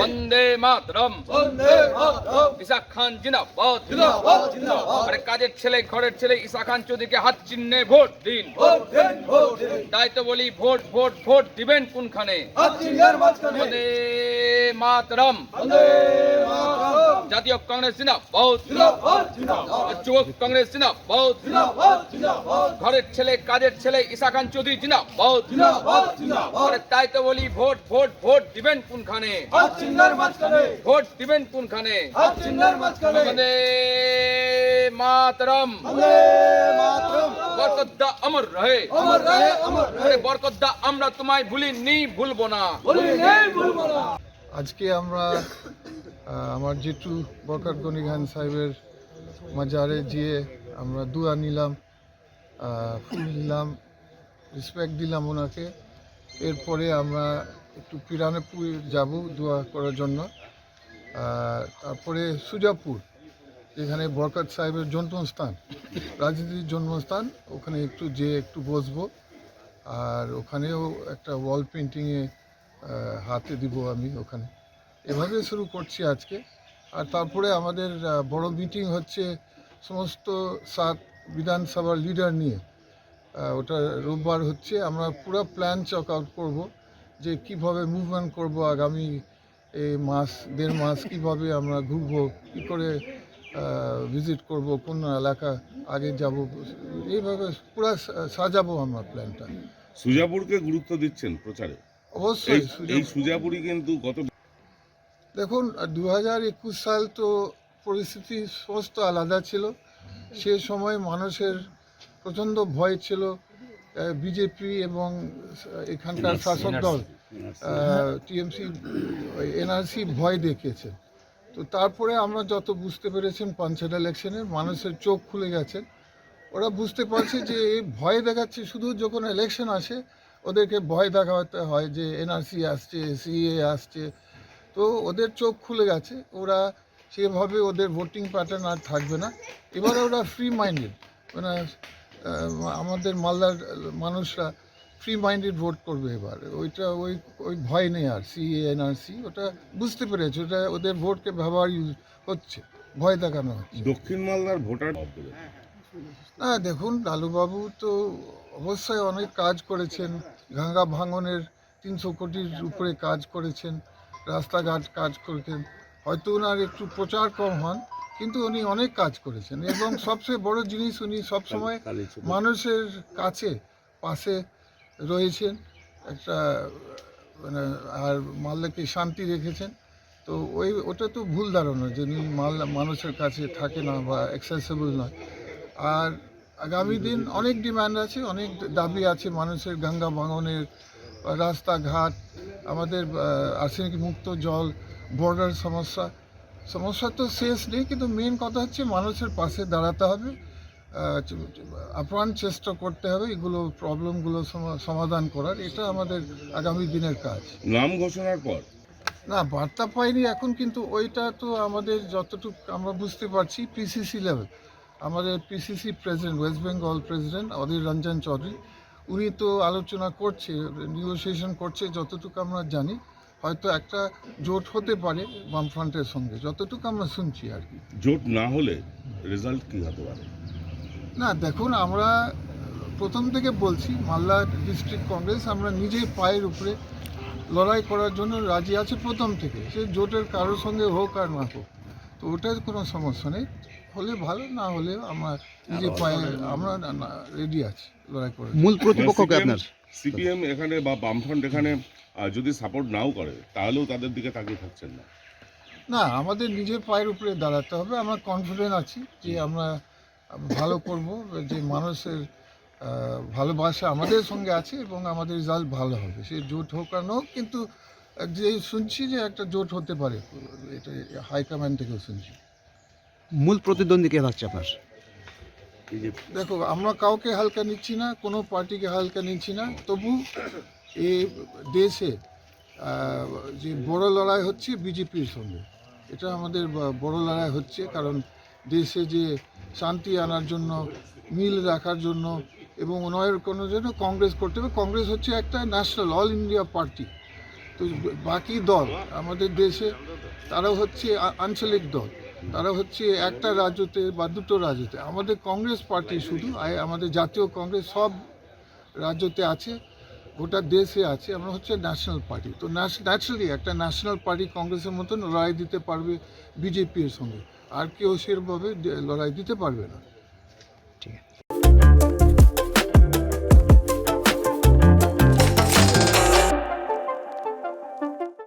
বন্দে মাতরম। ইসা খান জিন্দাবাদ। আরে কাজের ছেলে ঘরের ছেলে ইসা খান চৌধুরীকে হাত চিহ্নে ভোট দিন। তাই তো বলি ভোট ভোট ভোট দিবেন কোনখানে? বন্দে মাতরম। বন্দে মাতরম। জাতীয় কংগ্রেস জিন্দাবাদ। জিন্দাবাদ জিন্দাবাদ। যুবক কংগ্রেস জিন্দাবাদ। জিন্দাবাদ জিন্দাবাদ। ঘরের ছেলে কাজের ছেলে ইসা খান চৌধুরী জিন্দাবাদ। জিন্দাবাদ জিন্দাবাদ। আরে তাই তো বলি ভোট ভোট ভোট দিবেন কোনখানে? হাত চিহ্নের মাঝখানে। ভোট দিবেন কোনখানে? হাত চিহ্নের মাঝখানে। বন্দে মাতরম। বন্দে মাতরম। বরকতদা অমর রহে। অমর রহে অমর আরে রহে বরকতদা আমরা তোমায় ভুলিনি ভুলবো না। ভুলবো না। আজকে আমরা আমার জেঠু বরকত গনি খান সাহেবের মাজারে গিয়ে আমরা দুয়া নিলাম ফুল নিলাম রেসপেক্ট দিলাম ওনাকে। এরপরে আমরা একটু পিরানপুর যাব দোয়া করার জন্য। তারপরে সুজাপুর, যেখানে বরকত সাহেবের জন্মস্থান, রাজনীতির জন্মস্থান, ওখানে একটু যে একটু বসবো। আর ওখানেও একটা ওয়াল পেন্টিংয়ে হাতে দিব আমি ওখানে। এভাবে শুরু করছি আজকে। আর তারপরে আমাদের বড় মিটিং হচ্ছে সমস্ত সাত বিধানসভার লিডার নিয়ে। ওটা রোববার হচ্ছে। আমরা পুরো প্ল্যান চক আউট করব যে কীভাবে মুভমেন্ট করব আগামী এই মাস দেড় মাস কীভাবে আমরা ঘুরবো কী করে ভিজিট করব কোন এলাকা আগে যাব। এইভাবে পুরো সাজাবো আমরা প্ল্যানটা সুজাপুরকে গুরুত্ব দিচ্ছেন প্রচারে। অবশ্যই এই কিন্তু গত দেখুন দু হাজার একুশ সাল তো পরিস্থিতি সমস্ত আলাদা ছিল। সে সময় মানুষের প্রচণ্ড ভয় ছিল বিজেপি এবং এখানকার শাসক দল টিএমসি এনআরসি ভয় দেখিয়েছে। তো তারপরে আমরা যত বুঝতে পেরেছেন পঞ্চায়েত ইলেকশনে মানুষের চোখ খুলে গেছে। ওরা বুঝতে পারছে যে এই ভয় দেখাচ্ছে শুধু যখন ইলেকশন আসে ওদেরকে ভয় দেখাতে হয় যে এনআরসি আসছে সিএ আসছে তো ওদের চোখ খুলে গেছে। ওরা সেভাবে ওদের ভোটিং প্যাটার্ন আর থাকবে না। এবারে ওরা ফ্রি মাইন্ডেড মানে আমাদের মালদার মানুষরা ফ্রি মাইন্ডেড ভোট করবে এবার। ওইটা ওই ওই ভয় নেই আর সিএ এনআরসি ওটা বুঝতে পেরেছে ওটা ওদের ভোটকে ব্যবহার ইউজ হচ্ছে ভয় দেখানো হচ্ছে। দক্ষিণ মালদার ভোটার না দেখুন লালুবাবু তো অবশ্যই অনেক কাজ করেছেন গঙ্গা ভাঙনের তিনশো কোটির উপরে কাজ করেছেন রাস্তাঘাট কাজ করেছেন হয়তো ওনার একটু প্রচার কম হন কিন্তু উনি অনেক কাজ করেছেন এবং সবচেয়ে বড় জিনিস উনি সবসময় মানুষের কাছে পাশে রয়েছেন। একটা মানে আর মালদাকে শান্তি রেখেছেন। তো ওই ওটা তো ভুল ধারণা যে উনি মালদা মানুষের কাছে থাকে না বা অ্যাক্সেসেবল নয়। আর আগামী দিন অনেক ডিমান্ড আছে অনেক দাবি আছে মানুষের গঙ্গা ভাঙনের রাস্তাঘাট আমাদের আর্সেনিক মুক্ত জল বর্ডার সমস্যা সমস্যা তো শেষ নেই কিন্তু মেন কথা হচ্ছে মানুষের পাশে দাঁড়াতে হবে আপ্রাণ চেষ্টা করতে হবে এগুলো প্রবলেমগুলো সমা- সমাধান করার এটা আমাদের আগামী দিনের কাজ। নাম ঘোষণার পর? না বার্তা পাইনি এখন কিন্তু ওইটা তো আমাদের যতটুকু আমরা বুঝতে পারছি পিসিসি লেভেল আমাদের PCC president West Bengal president Adhir Ranjan Chowdhury উনি তো আলোচনা করছে নিগোসিয়েশন করছে যতটুকু আমরা জানি হয়তো একটা জোট হতে পারে বামফ্রন্টের সঙ্গে যতটুকু আমরা শুনছি আর কি। জোট না হলে রেজাল্ট কি হতে পারে? না দেখুন আমরা প্রথম থেকে বলছি মালদা ডিস্ট্রিক্ট কংগ্রেস আমরা নিজেই পায়ের উপরে লড়াই করার জন্য রাজি আছে প্রথম থেকে সে জোটের কারোর সঙ্গে হোক আর না হোক তো ওটার কোনো সমস্যা নেই। হলে ভালো না হলে আমরা নিজে পায়ে আমরা রেডি আছি লড়াই করে মূল প্রতিপক্ষকে আপনার সিপিএম এখানে বা বামফ্রন্ট এখানে যদি সাপোর্ট নাও করে তাহলেও তাদের দিকে তাকিয়ে থাকছেন না। না আমাদের নিজের পায়ের উপরে দাঁড়াতে হবে। আমরা কনফিডেন্ট আছি যে আমরা ভালো করব যে মানুষের ভালোবাসা আমাদের সঙ্গে আছে এবং আমাদের রেজাল্ট ভালো হবে। সে জোট হোক আর হোক কিন্তু যে শুনছি যে একটা জোট হতে পারে এটা হাইকমান্ড থেকেও শুনছি। মূল প্রতিদ্বন্দ্বী কে থাকছে আপনার? দেখো, আমরা কাউকে হালকা নিচ্ছি না, কোনো পার্টিকে হালকা নিচ্ছি না। তবু এই দেশে যে বড় লড়াই হচ্ছে বিজেপির সঙ্গে, এটা আমাদের বড় লড়াই হচ্ছে। কারণ দেশে যে শান্তি আনার জন্য, মিল রাখার জন্য এবং উন্নয়নের কোনো জন্য কংগ্রেস করতে হবে, কংগ্রেস হচ্ছে একটা ন্যাশনাল, অল ইন্ডিয়া পার্টি। তো বাকি দল, আমাদের দেশে তারা হচ্ছে আঞ্চলিক দল। তারা হচ্ছে একটা রাজ্যতে বা দুটো রাজ্যতে। আমাদের কংগ্রেস পার্টি শুধু আমাদের জাতীয় কংগ্রেস সব রাজ্যতে আছে, গোটা দেশে আছে। আমরা হচ্ছে ন্যাশনাল পার্টি। তো ন্যাচারালি একটা ন্যাশনাল পার্টি কংগ্রেসের মতন লড়াই দিতে পারবে বিজেপির সঙ্গে। আর কেউ সেরভাবে লড়াই দিতে পারবে না।